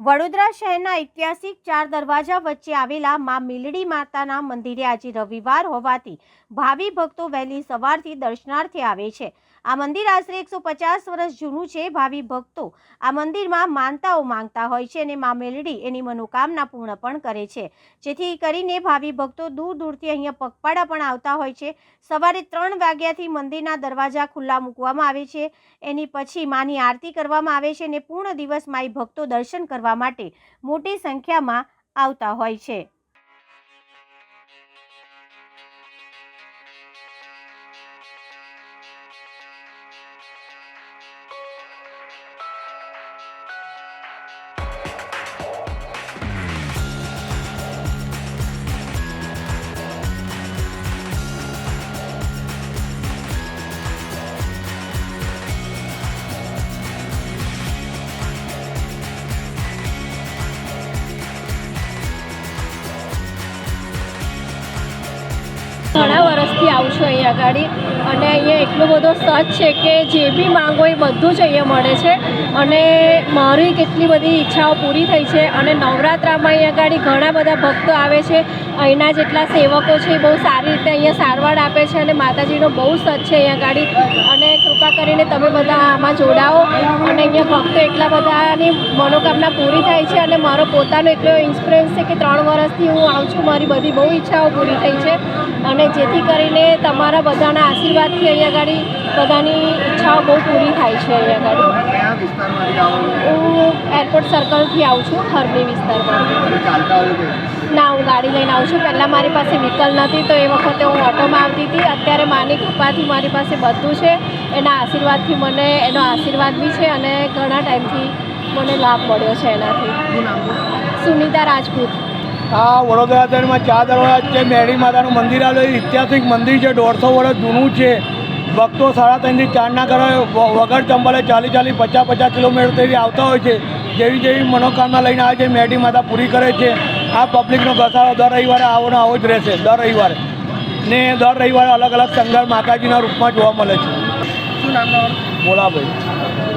વડોદરા શહેરના ઐતિહાસિક ચાર દરવાજા વચ્ચે આવેલા મા મિલડી માતાના મંદિરે આજે રવિવાર હોવાથી ભાવિ ભક્તો વહેલી સવારથી દર્શનાર્થે આવે છે. આ મંદિર આશરે એકસો પચાસ વર્ષ જૂનું છે. ભાવિ ભક્તો આ મંદિરમાં માનતાઓ માંગતા હોય છે અને મા મેલડી એની મનોકામના પૂર્ણ પણ કરે છે. જેથી કરીને ભાવિ ભક્તો દૂર દૂરથી અહીંયા પગપાળા પણ આવતા હોય છે. સવારે ત્રણ વાગ્યાથી મંદિરના દરવાજા ખુલ્લા મૂકવામાં આવે છે. એની પછી માની આરતી કરવામાં આવે છે અને પૂર્ણ દિવસ માઈ ભક્તો દર્શન કરવા માટે મોટી સંખ્યામાં આવતા હોય છે. વર્ષથી આવું છું અહીંયા આગળ અને અહીંયા એટલો બધો સચ છે કે જે બી માંગો એ બધું જ અહીંયા મળે છે. અને મારી કેટલી બધી ઈચ્છાઓ પૂરી થઈ છે અને નવરાત્રામાં અહીંયા આગળ ઘણા બધા ભક્તો આવે છે. અહીંના જેટલા સેવકો છે એ બહુ સારી રીતે અહીંયા સારવાર આપે છે અને માતાજીનો બહુ સચ છે અહીંયા આગળ અને કૃપા કરીને તમે બધા આમાં જોડાઓ. અને અહીંયા ભક્તો એટલા બધાની મનોકામના પૂરી થાય છે અને મારો પોતાનો એટલો ઇન્સ્પિરન્સ છે કે ત્રણ વર્ષથી હું આવું છું. મારી બધી બહુ ઈચ્છાઓ પૂરી થઈ છે. અને જેથી કરીને તમારા બધાના આશીર્વાદથી અહીંયા આગળ બધાની ઈચ્છાઓ બહુ પૂરી થાય છે અહીંયા આગળ? હું એરપોર્ટ સર્કલથી આવું છું હરણી વિસ્તારમાં. ના હું ગાડી લઈને આવું છું. પહેલાં મારી પાસે વ્હીકલ નથી તો એ વખતે હું ઓટોમાં આવતી હતી. અત્યારે માની કૃપાથી મારી પાસે બધું છે. એના આશીર્વાદથી મને એનો આશીર્વાદ બી છે અને ઘણા ટાઈમથી મને લાભ મળ્યો છે એનાથી? સુનિતા રાજપૂત. આ વડોદરા શહેરમાં ચાર દરવાજા છે મેરી માતાનું મંદિર આવેલું ઐતિહાસિક મંદિર છે દોઢસો વર્ષ જૂનું છે. ભક્તો સાડા ત્રણથી ચારના ઘરે વગર ચંબલે ચાલી ચાલી પચાસ પચાસ કિલોમીટરથી આવતા હોય છે. જેવી જેવી મનોકામના લઈને આવે છે મેડી માતા પૂરી કરે છે. આ પબ્લિકનો ઘસારો દર રવિવારે આવો ને આવો જ રહેશે દર રવિવારે. ને દર રવિવારે અલગ અલગ સંઘર્ષ માતાજીના રૂપમાં જોવા મળે છે. શું નામ બોલાભાઈ